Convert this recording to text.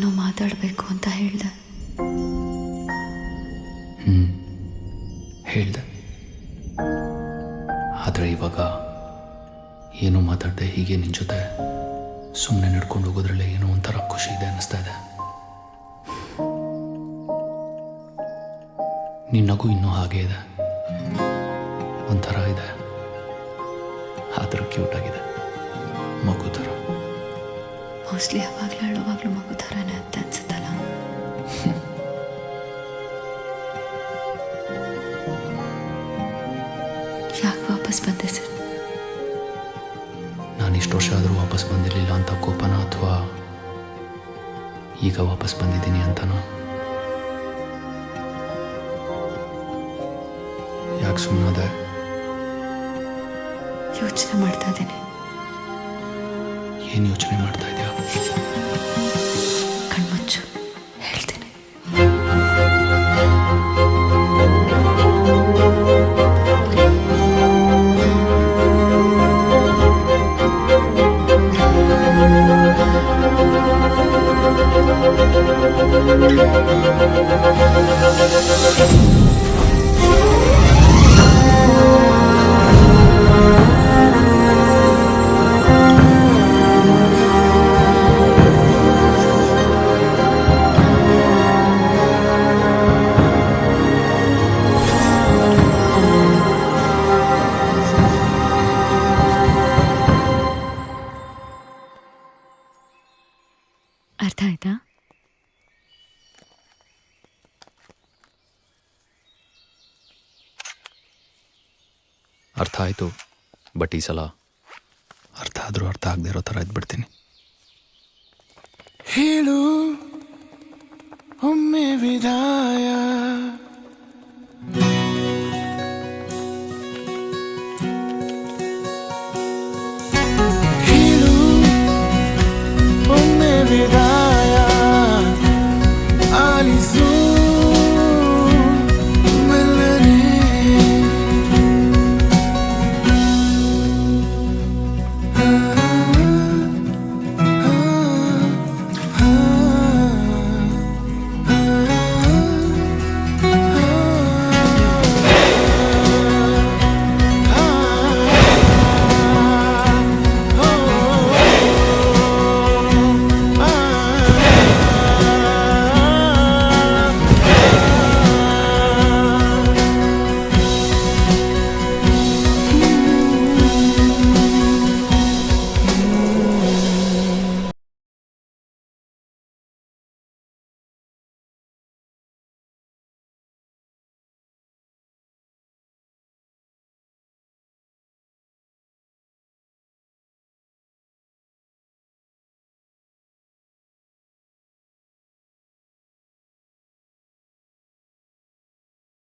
ಮಾತಾಡಬೇಕು ಅಂತ ಹೇಳ್ದೆ. ಹೇಳ್ದೆ. ಆದ್ರೆ ಇವಾಗ ಏನೂ ಮಾತಾಡ್ದೆ ಹೀಗೆ ನಿನ್ ಜೊತೆ ಸುಮ್ಮನೆ ನಡ್ಕೊಂಡು ಹೋಗೋದ್ರಲ್ಲೇ ಏನೋ ಒಂಥರ ಖುಷಿ ಇದೆ ಅನ್ನಿಸ್ತಾ ಇದೆ. ನಿನ್ನಗೂ ಇನ್ನೂ ಹಾಗೆ ಇದೆ. ಒಂಥರ ಇದೆ. ಆದರೂ ಕ್ಯೂಟ್ ಆಗಿದೆ. ಮಗು ಥರ. ಮೋಸ್ಟ್ಲಿ ಯಾವಾಗಲೂ ಯಾಕೆ ವಾಪಸ್ ಬಂದೆ ಸರ್. ನಾನು ಇಷ್ಟು ವರ್ಷ ಆದರೂ ವಾಪಸ್ ಬಂದಿರಲಿಲ್ಲ ಅಂತ ಕೋಪನ ಅಥವಾ ಈಗ ವಾಪಸ್ ಬಂದಿದ್ದೀನಿ ಅಂತನೋ? ಯಾಕೆ ಸುಮ್ಮನಾದೆ ಯೋಚನೆ ಮಾಡ್ತಾ ಇದ್ದೀನಿ. ಏನು ಯೋಚನೆ ಮಾಡ್ತಾ ಇದೆಯಾ ಅರ್ಥ ಆಯ್ತಾ ಅರ್ಥ ಆಯಿತು. ಬಟ್ ಈ ಸಲ ಅರ್ಥ ಆದರೂ ಅರ್ಥ ಆಗದೆ ಇರೋ ಥರ ಇದ್ಬಿಡ್ತೀನಿ. ಹೇಳು, ಒಮ್ಮೆ ವಿದಾಯ.